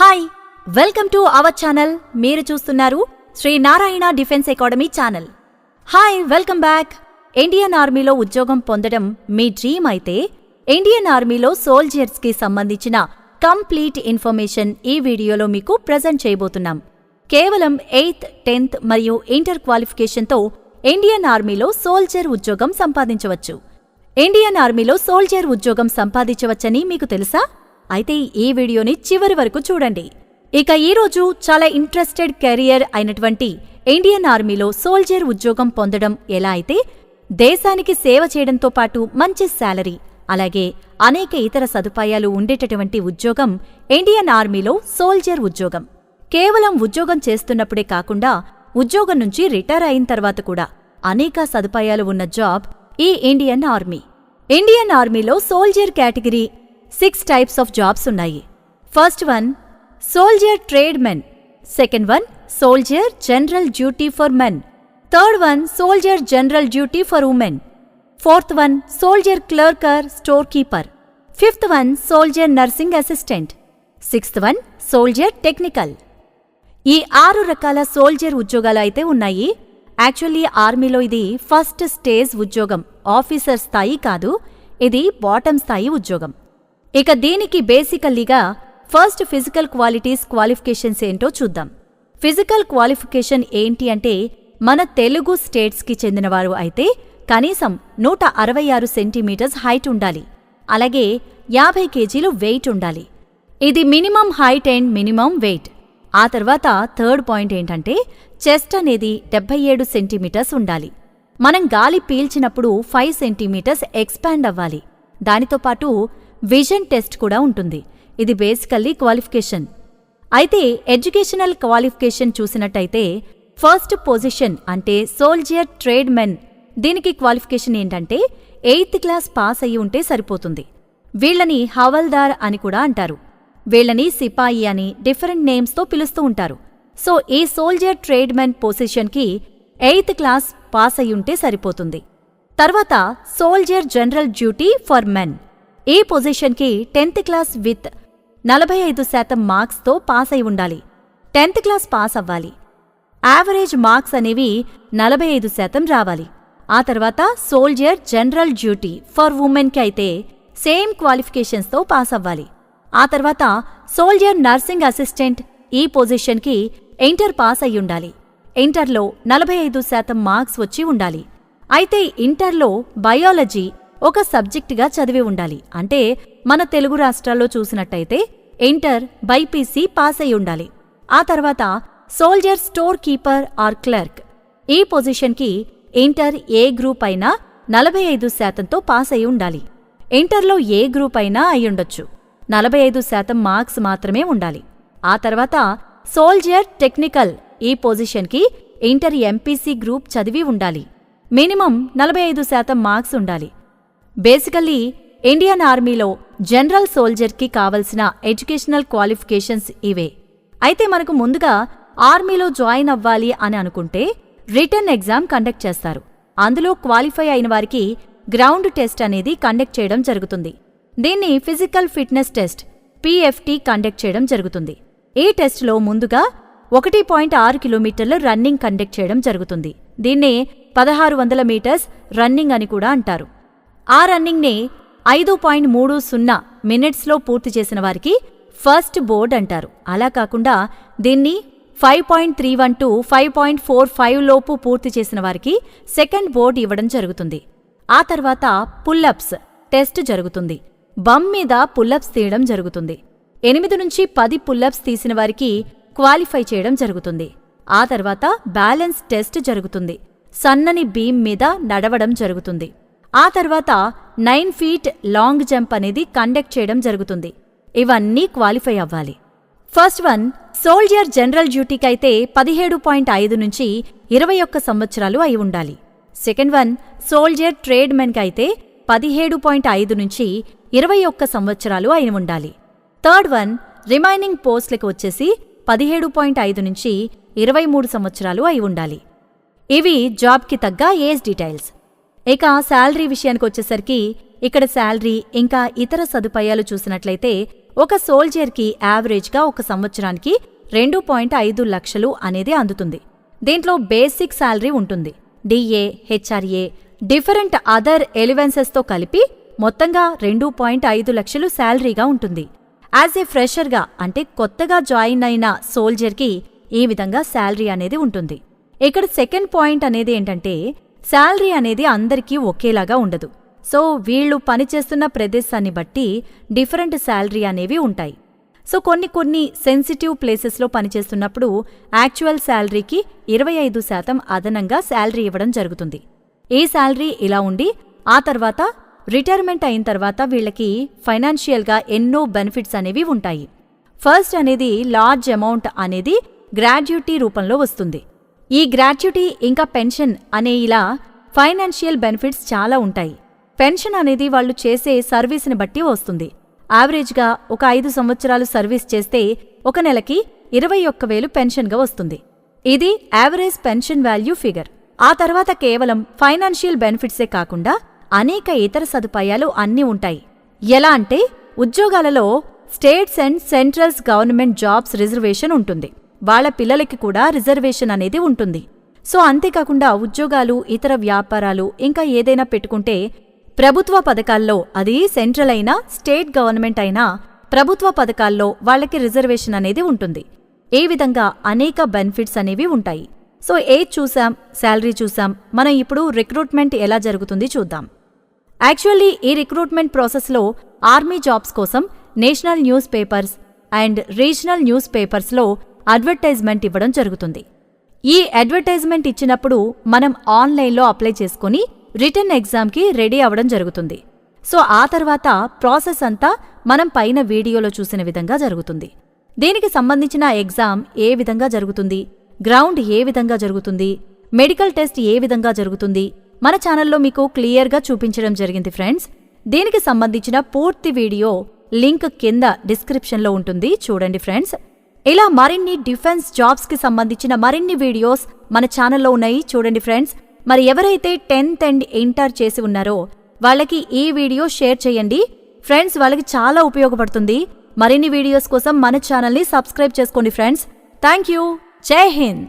Hi welcome to our channel. మీరు చూస్తున్నారు Shri Narayana defence academy channel. Hi welcome back. Indian ఆర్మీలో ఉద్యోగం పొందడం మీ డ్రీమ్ అయితే ఇండియన్ ఆర్మీలో సోల్జర్స్కి సంబంధించిన కంప్లీట్ ఇన్ఫర్మేషన్ ఈ వీడియోలో మీకు ప్రజెంట్ చేయబోతున్నాం. కేవలం ఎయిత్ టెన్త్ మరియు ఇంటర్ క్వాలిఫికేషన్తో ఇండియన్ ఆర్మీలో సోల్జర్ ఉద్యోగం సంపాదించవచ్చు. ఇండియన్ ఆర్మీలో సోల్జర్ ఉద్యోగం సంపాదించవచ్చని మీకు తెలుసా? అయితే ఈ వీడియోని చివరి వరకు చూడండి. ఇక ఈరోజు చాలా ఇంట్రెస్టెడ్ కెరియర్ అయినటువంటి ఇండియన్ ఆర్మీలో సోల్జర్ ఉద్యోగం పొందడం ఎలా అయితే దేశానికి సేవ చేయడంతో పాటు మంచి శాలరీ అలాగే అనేక ఇతర సదుపాయాలు ఉండేటటువంటి ఉద్యోగం ఇండియన్ ఆర్మీలో సోల్జర్ ఉద్యోగం. కేవలం ఉద్యోగం చేస్తున్నప్పుడే కాకుండా ఉద్యోగం నుంచి రిటైర్ అయిన తర్వాత కూడా అనేక సదుపాయాలు ఉన్న జాబ్ ఈ ఇండియన్ ఆర్మీ ఇండియన్ ఆర్మీలో soldier category six types of jobs ఉన్నాయి. First one soldier tradesmen. Second one soldier general duty for men. Third one soldier general duty for women. Fourth one soldier clerk or storekeeper. Fifth one soldier nursing assistant. Sixth one soldier technical. ఈ ఆరు రకాల soldier ఉద్యోగాలు అయితే ఉన్నాయి. Actually ఆర్మీలో ఇది first stage ఉద్యోగం. Officer స్థాయి కాదు ఇది బాటమ్ స్థాయి ఉద్యోగం. ఇక దీనికి బేసికల్లీగా ఫస్ట్ ఫిజికల్ క్వాలిటీస్ క్వాలిఫికేషన్స్ ఏంటో చూద్దాం. ఫిజికల్ క్వాలిఫికేషన్ ఏంటి అంటే మన తెలుగు స్టేట్స్కి చెందినవారు అయితే కనీసం నూట అరవై ఆరు సెంటీమీటర్స్ హైట్ ఉండాలి. అలాగే యాభై కేజీలు వెయిట్ ఉండాలి. ఇది minimum height and minimum weight. ఆ తర్వాత థర్డ్ పాయింట్ ఏంటంటే చెస్ట్ అనేది డెబ్బై ఏడు సెంటీమీటర్స్ ఉండాలి. మనం గాలి పీల్చినప్పుడు ఫైవ్ సెంటీమీటర్స్ ఎక్స్పాండ్ అవ్వాలి. దానితో పాటు విజన్ టెస్ట్ కూడా ఉంటుంది. ఇది బేసికల్లీ క్వాలిఫికేషన్. అయితే ఎడ్యుకేషనల్ క్వాలిఫికేషన్ చూసినట్టయితే ఫస్ట్ పొజిషన్ అంటే సోల్జియర్ ట్రేడ్ మెన్ దీనికి క్వాలిఫికేషన్ ఏంటంటే ఎయిత్ క్లాస్ పాస్ అయి ఉంటే సరిపోతుంది. వీళ్ళని హవల్దార్ అని కూడా అంటారు. వీళ్ళని సిపాయి అని డిఫరెంట్ నేమ్స్తో పిలుస్తూ ఉంటారు. సో ఈ సోల్జర్ ట్రేడ్ మెన్ పొజిషన్కి ఎయిత్ క్లాస్ పాస్ అయి ఉంటే సరిపోతుంది. తర్వాత soldier general duty for men. ఈ పొజిషన్కి టెన్త్ క్లాస్ విత్ నలభై ఐదు శాతం మార్క్స్తో పాస్ అయి ఉండాలి. టెన్త్ క్లాస్ పాస్ అవ్వాలి. యావరేజ్ మార్క్స్ అనేవి నలభై ఐదు శాతం రావాలి. ఆ తర్వాత సోల్జర్ జనరల్ డ్యూటీ ఫర్ ఉమెన్కి అయితే సేమ్ క్వాలిఫికేషన్స్తో పాస్ అవ్వాలి. ఆ తర్వాత సోల్జర్ నర్సింగ్ అసిస్టెంట్ ఈ పొజిషన్కి ఇంటర్ పాస్ అయి ఉండాలి. ఇంటర్లో నలభై ఐదు శాతం మార్క్స్ వచ్చి ఉండాలి. అయితే ఇంటర్లో బయాలజీ ఒక సబ్జెక్టుగా చదివి ఉండాలి. అంటే మన తెలుగు రాష్ట్రాల్లో చూసినట్టయితే ఇంటర్ బైపీసీ పాస్ అయి ఉండాలి. ఆ తర్వాత soldier store keeper or clerk. ఈ పొజిషన్కి ఇంటర్ ఏ గ్రూప్ అయినా నలభై ఐదు శాతంతో పాస్ అయి ఉండాలి. ఇంటర్లో ఏ గ్రూప్ అయినా అయ్యుండొచ్చు నలభై ఐదు శాతం మార్క్స్ మాత్రమే ఉండాలి. ఆ తర్వాత సోల్జర్ టెక్నికల్ ఈ పొజిషన్కి ఇంటర్ ఎంపీసీ గ్రూప్ చదివి ఉండాలి. మినిమం నలభై ఐదు శాతం మార్క్స్ ఉండాలి. బేసికల్లీ ఇండియన్ ఆర్మీలో జనరల్ సోల్జర్కి కావలసిన ఎడ్యుకేషనల్ క్వాలిఫికేషన్స్ ఇవే. అయితే మనకు ముందుగా ఆర్మీలో జాయిన్ అవ్వాలి అని అనుకుంటే రిటర్న్ ఎగ్జామ్ కండక్ట్ చేస్తారు. అందులో క్వాలిఫై అయిన వారికి గ్రౌండ్ టెస్ట్ అనేది కండక్ట్ చేయడం జరుగుతుంది. దీన్ని physical fitness test PFT conduct చేయడం జరుగుతుంది. ఈ టెస్ట్లో ముందుగా ఒకటి పాయింట్ ఆరు కిలోమీటర్ల రన్నింగ్ కండక్ట్ చేయడం జరుగుతుంది. దీన్నే పదహారు వందల మీటర్స్ రన్నింగ్ అని కూడా అంటారు. ఆ రన్నింగ్నే ఐదు పాయింట్ మూడు సున్నా మినిట్స్లో పూర్తి చేసిన వారికి ఫస్ట్ బోర్డ్ అంటారు. అలా కాకుండా దీన్ని five point three one to five point four five లోపు పూర్తి చేసిన వారికి సెకండ్ బోర్డ్ ఇవ్వడం జరుగుతుంది. ఆ తర్వాత పుల్లప్స్ టెస్ట్ జరుగుతుంది. బమ్ మీద పుల్లప్స్ తీయడం జరుగుతుంది. ఎనిమిది నుంచి పది పుల్లప్స్ తీసిన వారికి క్వాలిఫై చేయడం జరుగుతుంది. ఆ తర్వాత బ్యాలెన్స్ టెస్ట్ జరుగుతుంది. సన్నని బీమ్ మీద నడవడం జరుగుతుంది. ఆ తర్వాత నైన్ ఫీట్ లాంగ్ జంప్ అనేది కండక్ట్ చేయడం జరుగుతుంది. ఇవన్నీ క్వాలిఫై అవ్వాలి. ఫస్ట్ వన్ సోల్జర్ జనరల్ డ్యూటీకైతే పదిహేడు పాయింట్ ఐదు నుంచి ఇరవై ఒక్క సంవత్సరాలు అయి ఉండాలి. సెకండ్ వన్ సోల్జర్ ట్రేడ్ మెన్కి పదిహేడు పాయింట్ ఐదు నుంచి ఇరవై ఒక్క సంవత్సరాలు అయి ఉండాలి. థర్డ్ వన్ రిమైనింగ్ పోస్టులకు వచ్చేసి పదిహేడు పాయింట్ ఐదు నుంచి ఇరవై మూడు సంవత్సరాలు అయి ఉండాలి. ఇవి జాబ్కి తగ్గ ఏజ్ డీటెయిల్స్. ఇక శాలరీ విషయానికి వచ్చేసరికి ఇక్కడ శాలరీ ఇంకా ఇతర సదుపాయాలు చూసినట్లయితే ఒక సోల్జర్కి యావరేజ్గా ఒక సంవత్సరానికి రెండు పాయింట్ ఐదు లక్షలు అనేది అందుతుంది. దీంట్లో బేసిక్ శాలరీ ఉంటుంది. డిఏ హెచ్ఆర్ఏ డిఫరెంట్ అదర్ ఎలివెన్సెస్తో కలిపి మొత్తంగా రెండు పాయింట్ ఐదు లక్షలు శాలరీగా ఉంటుంది. యాజ్ ఏ ఫ్రెషర్గా అంటే కొత్తగా జాయిన్ అయిన సోల్జర్కి ఈ విధంగా శాలరీ అనేది ఉంటుంది. ఇక్కడ సెకండ్ పాయింట్ అనేది ఏంటంటే శాలరీ అనేది అందరికీ ఒకేలాగా ఉండదు. సో వీళ్ళు పనిచేస్తున్న ప్రదేశాన్ని బట్టి డిఫరెంట్ శాలరీ అనేవి ఉంటాయి. సో కొన్ని కొన్ని సెన్సిటివ్ ప్లేసెస్లో పనిచేస్తున్నప్పుడు యాక్చువల్ శాలరీకి ఇరవై ఐదు శాతం అదనంగా శాలరీ ఇవ్వడం జరుగుతుంది. ఈ శాలరీ ఇలా ఉండి ఆ తర్వాత రిటైర్మెంట్ అయిన తర్వాత వీళ్ళకి ఫైనాన్షియల్గా ఎన్నో బెనిఫిట్స్ అనేవి ఉంటాయి. ఫస్ట్ అనేది లార్జ్ అమౌంట్ అనేది గ్రాడ్యుటీ రూపంలో వస్తుంది. ఈ గ్రాట్యుటీ ఇంకా పెన్షన్ అనే ఇలా ఫైనాన్షియల్ బెనిఫిట్స్ చాలా ఉంటాయి. పెన్షన్ అనేది వాళ్ళు చేసే సర్వీస్ని బట్టి వస్తుంది. యావరేజ్గా ఒక ఐదు సంవత్సరాలు సర్వీస్ చేస్తే ఒక నెలకి ఇరవై ఒక్క వేలు పెన్షన్గా వస్తుంది. ఇది యావరేజ్ పెన్షన్ వాల్యూ ఫిగర్. ఆ తర్వాత కేవలం ఫైనాన్షియల్ బెనిఫిట్సే కాకుండా అనేక ఇతర సదుపాయాలు అన్నీ ఉంటాయి. ఎలా అంటే ఉద్యోగాలలో states and centrals government jobs reservation ఉంటుంది. వాళ్ళ పిల్లలకి కూడా రిజర్వేషన్ అనేది ఉంటుంది. సో అంతేకాకుండా ఉద్యోగాలు ఇతర వ్యాపారాలు ఇంకా ఏదైనా పెట్టుకుంటే ప్రభుత్వ పథకాల్లో అది సెంట్రల్ అయినా స్టేట్ గవర్నమెంట్ అయినా ప్రభుత్వ పథకాల్లో వాళ్ళకి రిజర్వేషన్ అనేది ఉంటుంది. ఏ విధంగా అనేక బెనిఫిట్స్ అనేవి ఉంటాయి. సో ఏజ్ చూసాం శాలరీ చూసాం మనం ఇప్పుడు రిక్రూట్మెంట్ ఎలా జరుగుతుంది చూద్దాం. యాక్చువల్లీ ఈ రిక్రూట్మెంట్ ప్రాసెస్లో ఆర్మీ జాబ్స్ కోసం national newspapers and regional news పేపర్స్లో అడ్వర్టైజ్మెంట్ ఇవ్వడం జరుగుతుంది. ఈ అడ్వర్టైజ్మెంట్ ఇచ్చినప్పుడు మనం ఆన్లైన్లో అప్లై చేసుకుని రిటర్న్ ఎగ్జామ్కి రెడీ అవ్వడం జరుగుతుంది. సో ఆ తర్వాత ప్రాసెస్ అంతా మనం పైన వీడియోలో చూసిన విధంగా జరుగుతుంది. దీనికి సంబంధించిన ఎగ్జామ్ ఏ విధంగా జరుగుతుంది? గ్రౌండ్ ఏ విధంగా జరుగుతుంది? మెడికల్ టెస్ట్ ఏ విధంగా జరుగుతుంది? మన ఛానల్లో మీకు క్లియర్గా చూపించడం జరిగింది ఫ్రెండ్స్. దీనికి సంబంధించిన పూర్తి వీడియో లింక్ కింద డిస్క్రిప్షన్లో ఉంటుంది. చూడండి ఫ్రెండ్స్. ఇలా మరిన్ని డిఫెన్స్ జాబ్స్కి సంబంధించిన మరిన్ని వీడియోస్ మన ఛానల్లో ఉన్నాయి. చూడండి ఫ్రెండ్స్. మరి ఎవరైతే టెన్త్ అండ్ ఇంటర్ చేసి ఉన్నారో వాళ్ళకి ఈ వీడియో షేర్ చేయండి. ఫ్రెండ్స్ వాళ్ళకి చాలా ఉపయోగపడుతుంది. మరిన్ని వీడియోస్ కోసం మన ఛానల్ని సబ్స్క్రైబ్ చేసుకోండి ఫ్రెండ్స్. థ్యాంక్ యూ జై హింద్.